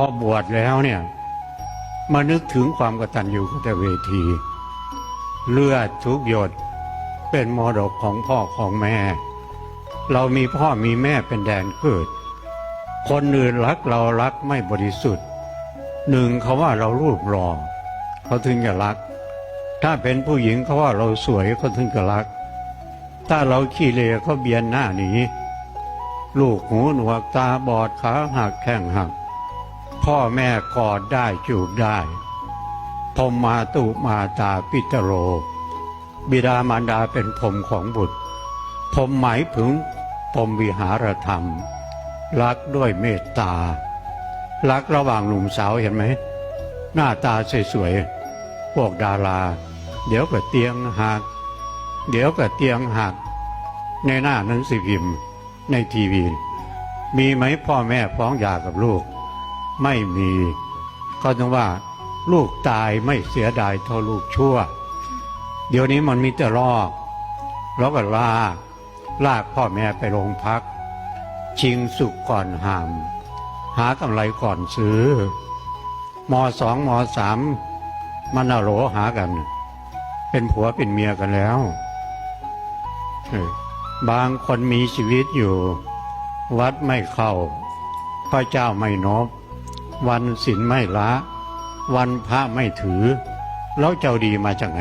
อบวชแล้วเนี่ย มานึกถึงความกตัญญูกตเวที เลือดทุกหยดเป็นมรดกของพ่อของแม่ เรามีพ่อมีแม่เป็นแดนเกิด คนอื่นรักเรารักไม่บริสุทธิ์ หนึ่งเขาว่าเรารูปหล่อเขาถึงจะรัก ถ้าเป็นผู้หญิงเขาว่าเราสวยเขาถึงจะรัก ถ้าเราขี้เลเขาเบียนหน้าหนีลูกหูหนวกตาบอดขาหักแข้งหัก พ่อแม่กอดได้จูบได้พรมมาตุมาตาปิตโร บิดามารดาเป็นพรมของบุตรพรมหมายถึงพรมวิหารธรรม รักด้วยเมตตา รักระหว่างหนุ่มสาวเห็นไหม หน้าตาสวยๆพวกดารา เดี๋ยวก็เตียงหัก เดี๋ยวก็เตียงหัก ในหน้านังสือพิมพ์ในทีวี มีไหมพ่อแม่ฟ้องหย่ากับลูก ไม่มี ก็ต้องว่า ลูกตายไม่เสียดายเท่าลูกชั่ว เดี๋ยวนี้มันมีแต่ลอกแล้วก็ลากลากพ่อแม่ไปโรงพัก ชิงสุกก่อนหาม หากำไรก่อนซื้อมสองมสามมันเอาโหลหากัน เป็นผัวเป็นเมียกันแล้ว บางคนมีชีวิตอยู่ วัดไม่เข้า พระเจ้าไม่นบ วันศีลไม่ละ วันพระไม่ถือ แล้วเจ้าดีมาจากไหน